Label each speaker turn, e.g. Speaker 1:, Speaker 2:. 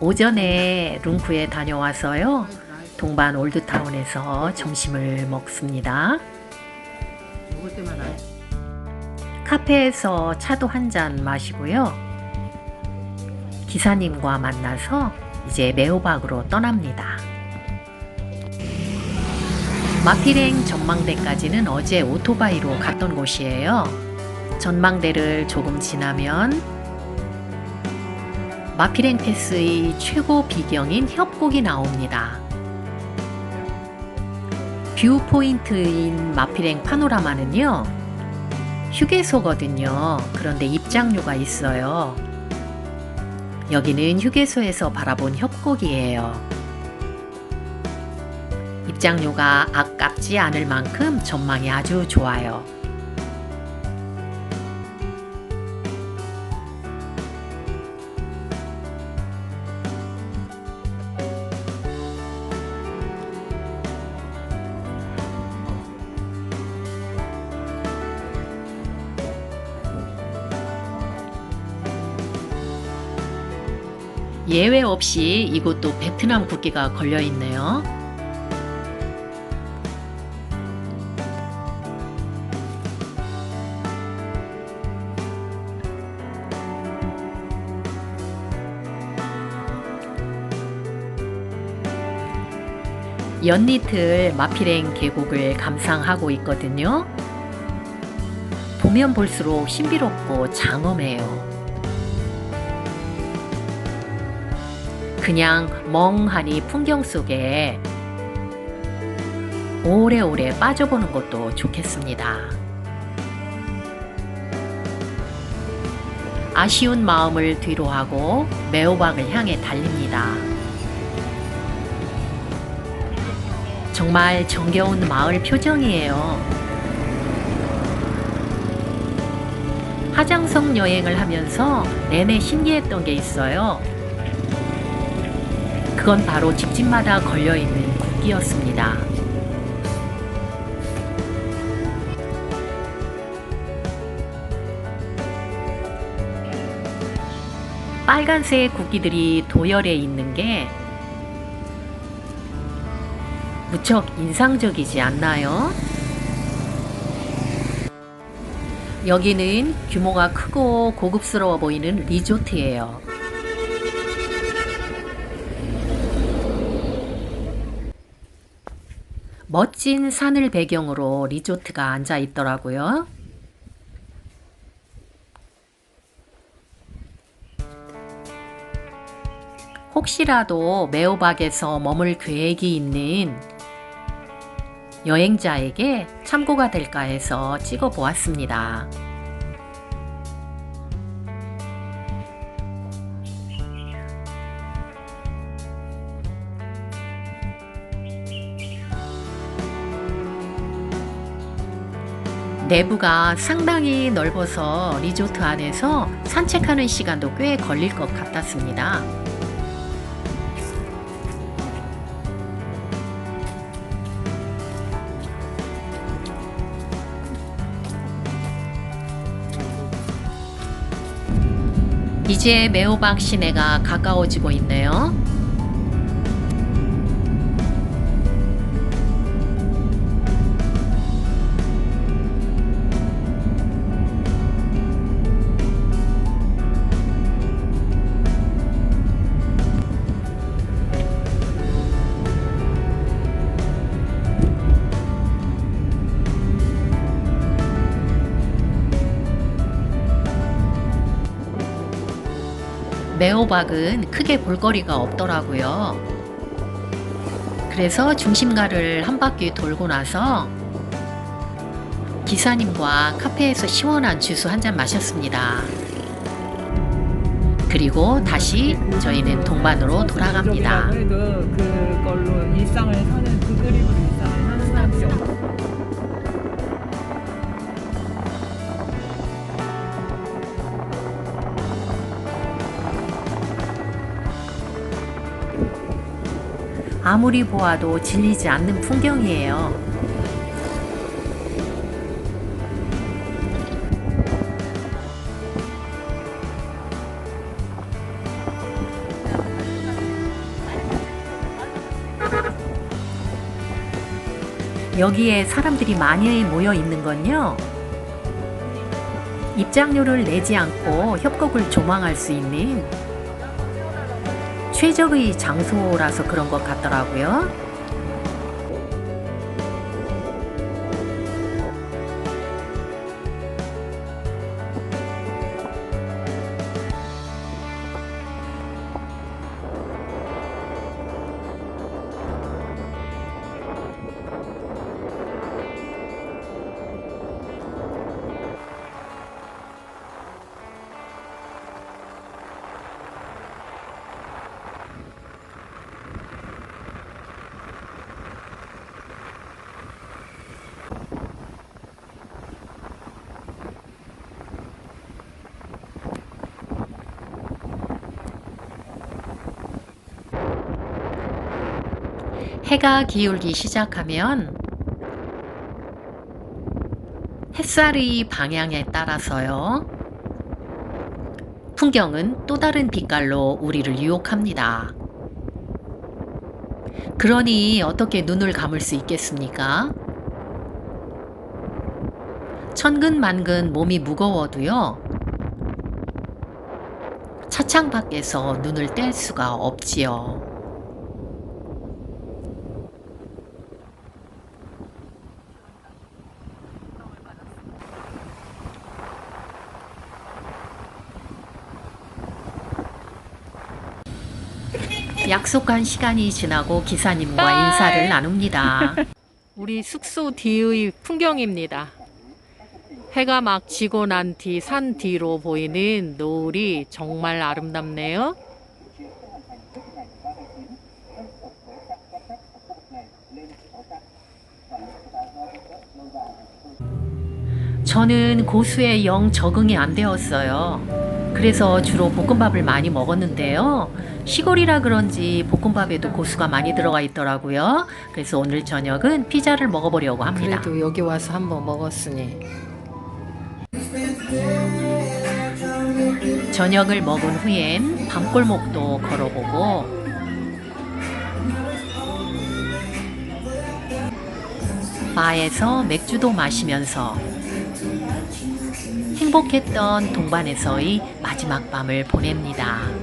Speaker 1: 오전에 룽쿠에 다녀와서요. 동반 올드타운에서 점심을 먹습니다. 카페에서 차도 한 잔 마시고요. 기사님과 만나서 이제 매호박으로 떠납니다. 마피랭 전망대까지는 어제 오토바이로 갔던 곳이에요. 전망대를 조금 지나면 마피랭 패스의 최고 비경인 협곡이 나옵니다. 뷰 포인트인 마피랭 파노라마는요. 휴게소거든요. 그런데 입장료가 있어요. 여기는 휴게소에서 바라본 협곡이에요. 입장료가 아깝지 않을 만큼 전망이 아주 좋아요. 예외 없이 이곳도 베트남 국기가 걸려 있네요. 연이틀 마피랭 계곡을 감상하고 있거든요. 보면 볼수록 신비롭고 장엄해요. 그냥 멍하니 풍경 속에 오래오래 빠져보는 것도 좋겠습니다. 아쉬운 마음을 뒤로하고 매호박을 향해 달립니다. 정말 정겨운 마을 표정이에요. 하장성 여행을 하면서 내내 신기했던 게 있어요. 그건 바로 집집마다 걸려있는 국기였습니다. 빨간색 국기들이 도열해 있는 게 무척 인상적이지 않나요? 여기는 규모가 크고 고급스러워 보이는 리조트예요. 멋진 산을 배경으로 리조트가 앉아 있더라고요. 혹시라도 매호박에서 머물 계획이 있는 여행자에게 참고가 될까 해서 찍어 보았습니다. 내부가 상당히 넓어서 리조트 안에서 산책하는 시간도 꽤 걸릴 것 같았습니다. 이제 매호박 시내가 가까워지고 있네요. 매호박은 크게 볼거리가 없더라고요. 그래서 중심가를 한 바퀴 돌고 나서 기사님과 카페에서 시원한 주스 한 잔 마셨습니다. 그리고 다시 저희는 동반으로 돌아갑니다.
Speaker 2: 그걸로 일상을 사는 그 그림으로 일상을 사는 사람들이
Speaker 1: 아무리 보아도 질리지 않는 풍경이에요. 여기에 사람들이 많이 모여 있는 건요. 입장료를 내지 않고 협곡을 조망할 수 있는 최적의 장소라서 그런 것 같더라고요. 해가 기울기 시작하면 햇살의 방향에 따라서요. 풍경은 또 다른 빛깔로 우리를 유혹합니다. 그러니 어떻게 눈을 감을 수 있겠습니까? 천근만근 몸이 무거워도요. 차창 밖에서 눈을 뗄 수가 없지요. 약속한 시간이 지나고 기사님과
Speaker 2: 빠이.
Speaker 1: 인사를 나눕니다.
Speaker 2: 우리 숙소 뒤의 풍경입니다. 해가 막 지고 난 뒤 산 뒤로 보이는 노을이 정말 아름답네요.
Speaker 1: 저는 고수에 영 적응이 안 되었어요. 그래서 주로 볶음밥을 많이 먹었는데요. 시골이라 그런지 볶음밥에도 고수가 많이 들어가 있더라고요. 그래서 오늘 저녁은 피자를 먹어보려고 합니다.
Speaker 2: 그래도 여기 와서 한번 먹었으니
Speaker 1: 저녁을 먹은 후엔 밤골목도 걸어보고 바에서 맥주도 마시면서 행복했던 동반에서의 마지막 밤을 보냅니다.